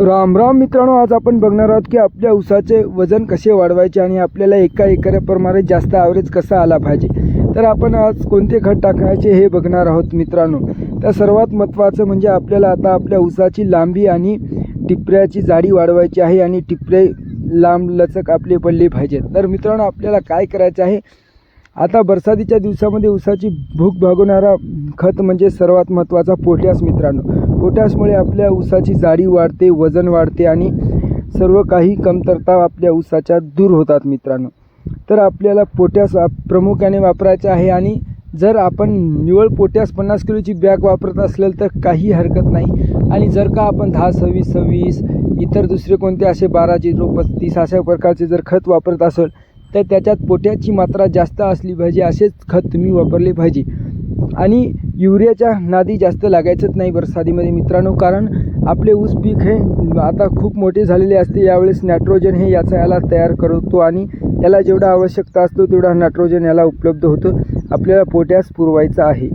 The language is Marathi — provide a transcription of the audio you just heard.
राम राम मित्रांनो आज आपण बघणार आहोत की आपल्या ऊसाचे वजन कसे वाढवायचे आणि आपल्याला एका एकराप्रमाणे जास्त ॲव्हरेज कसा आला पाहिजे. तर आपण आज कोणते खत टाकायचे हे बघणार आहोत मित्रांनो. तर सर्वात महत्त्वाचं म्हणजे आपल्याला आता आपल्या ऊसाची लांबी आणि टिपऱ्याची जाडी वाढवायची आहे आणि टिपरे लांब लचक आपले पडले पाहिजेत. तर मित्रांनो आपल्याला काय करायचं आहे? आता बरसातीच्या दिवसामध्ये ऊसाची भूक भागवणारा खत म्हणजे सर्वात महत्त्वाचा पोटॅश मित्रांनो. पोटॅशमुळे आपल्या ऊसाची जाडी वाढते वजन वाढते आणि सर्व काही कमतरता आपल्या ऊसाच्या दूर होतात मित्रांनो. तर आपल्याला पोटॅश प्रामुख्याने वापरायचं आहे आणि जर आपण निवळ पोटॅश पन्नास किलोची बॅग वापरत असेल तर काही हरकत नाही. आणि जर का आपण दहा सव्वीस सव्वीस इतर दुसरे कोणते असे बारा झिरो पस्तीस अशा प्रकारचे जर खत वापरत असेल तर त्याच्यात पोटॅशची मात्रा जास्त असली पाहिजे असेच खत तुम्ही वापरले पाहिजे. आणि युरियाच्या नादी जास्त लागायचंच नाही बरसातीमध्ये मित्रांनो कारण आपले ऊस पीक हे आता खूप मोठे झालेले असते. यावेळेस नायट्रोजन हे याचा याला तयार करतो आणि याला जेवढा आवश्यकता असतो तेवढा नायट्रोजन याला उपलब्ध होतो. आपल्याला पोटॅश पुरवायचा आहे.